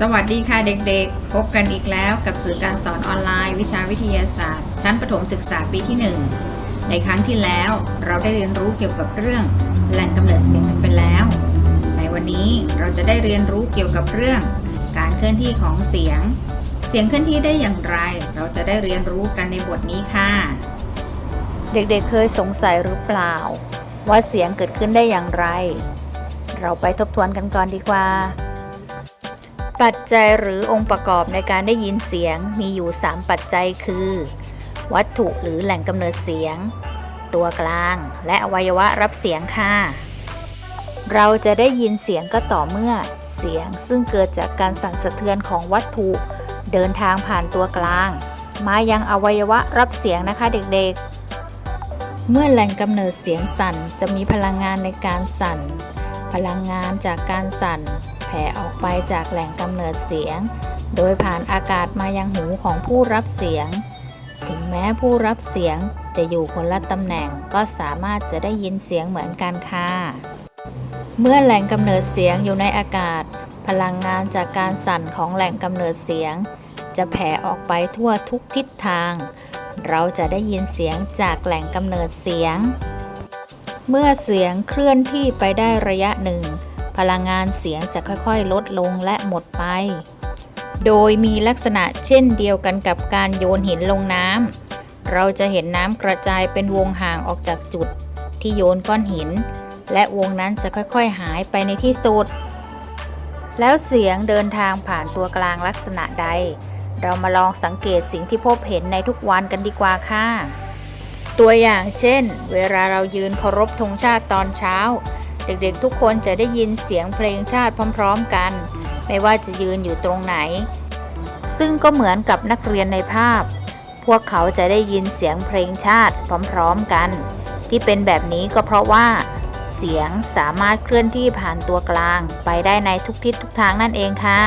สวัสดีค่ะเด็กๆ พบกันอีกแล้วกับสื่อการสอนออนไลน์ วิชาวิทยาศาสตร์ ชั้นประถมศึกษาปีที่ 1 ในครั้งที่แล้วเราได้เรียนรู้เกี่ยวกับเรื่องแหล่งกำเนิดเสียงกันไปแล้ว ในวันนี้เราจะได้เรียนรู้เกี่ยวกับเรื่อง การเคลื่อนที่ของเสียง เสียงเคลื่อนที่ได้อย่างไร เราจะได้เรียนรู้กันในบทนี้ค่ะ เด็กๆเคยสงสัยหรือเปล่า ว่าเสียงเกิดขึ้นได้อย่างไร เราไปทบทวนกันก่อนดีกว่า ปัจจัยหรือองค์ประกอบในการได้ยินเสียงมีอยู่ 3 ปัจจัยคือ วัตถุหรือแหล่งกำเนิดเสียง ตัวกลาง และอวัยวะรับเสียงค่ะ เราจะได้ยินเสียงก็ต่อเมื่อ เสียงซึ่งเกิดจากการสั่นสะเทือนของวัตถุ เดินทางผ่านตัวกลาง มายังอวัยวะรับเสียงนะคะเด็กๆ เมื่อแหล่งกำเนิดเสียงสั่นจะมีพลังงานในการสั่น พลังงานจากการสั่น แผ่ออกไปจากแหล่งกำเนิดเสียง โดยผ่านอากาศมายังหูของผู้รับเสียง ถึงแม้ผู้รับเสียงจะอยู่คนละตำแหน่งก็สามารถจะได้ยินเสียงเหมือนกันค่ะ เมื่อแหล่งกำเนิดเสียงอยู่ในอากาศ พลังงานจากการสั่นของแหล่งกำเนิดเสียง จะแผ่ออกไปทั่วทุกทิศทาง เราจะได้ยินเสียงจากแหล่งกำเนิดเสียง เมื่อเสียงเคลื่อนที่ไปได้ระยะหนึ่ง พลังงานเสียงจะค่อยๆ ลดลงและหมดไป โดยมีลักษณะเช่นเดียวกันกับการโยนหินลงน้ำเราจะเห็นน้ำกระจายเป็นวงห่างออกจากจุด ที่โยนก้อนหิน และวงนั้นจะค่อยๆหายไปในที่สุด แล้วเสียงเดินทางผ่านตัวกลางลักษณะใด เรามาลองสังเกตสิ่งที่พบเห็นในทุกวันกันดีกว่าค่ะตัวอย่างเช่น เวลาเรายืนเคารพธงชาติตอนเช้า เด็กๆทุกคนจะได้ยินเสียงเพลงชาติพร้อมๆกัน ไม่ว่าจะยืนอยู่ตรงไหน ซึ่งก็เหมือนกับนักเรียนในภาพ พวกเขาจะได้ยินเสียงเพลงชาติพร้อมๆกัน ที่เป็นแบบนี้ก็เพราะว่า เสียงสามารถเคลื่อนที่ผ่านตัวกลาง ไปได้ในทุกทิศทุกทางนั่นเองค่ะ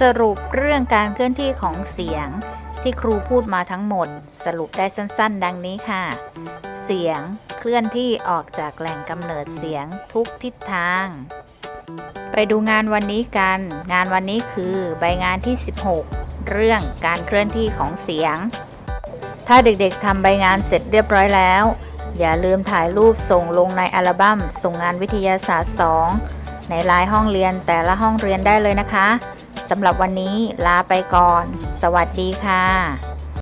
สรุปเรื่องการเคลื่อนที่ของเสียงที่ครูพูดมาทั้งหมด สรุปได้สั้น ๆ ดังนี้ค่ะ เสียง เคลื่อนที่ออกจากแหล่งกำเนิดเสียงทุกทิศทาง ไปดูงานวันนี้กัน งานวันนี้คือใบงานที่ 16 เรื่องการเคลื่อนที่ของเสียง ถ้าเด็กๆทำใบงานเสร็จเรียบร้อยแล้ว อย่าลืมถ่ายรูปส่งลงในอัลบั้ม ส่งงานวิทยาศาสตร์ 2 ในลน์ห้องเรียนแต่ละห้องเรียนได้เลยนะคะสำหรับวันนี้ลาไปก่อน สวัสดีค่ะ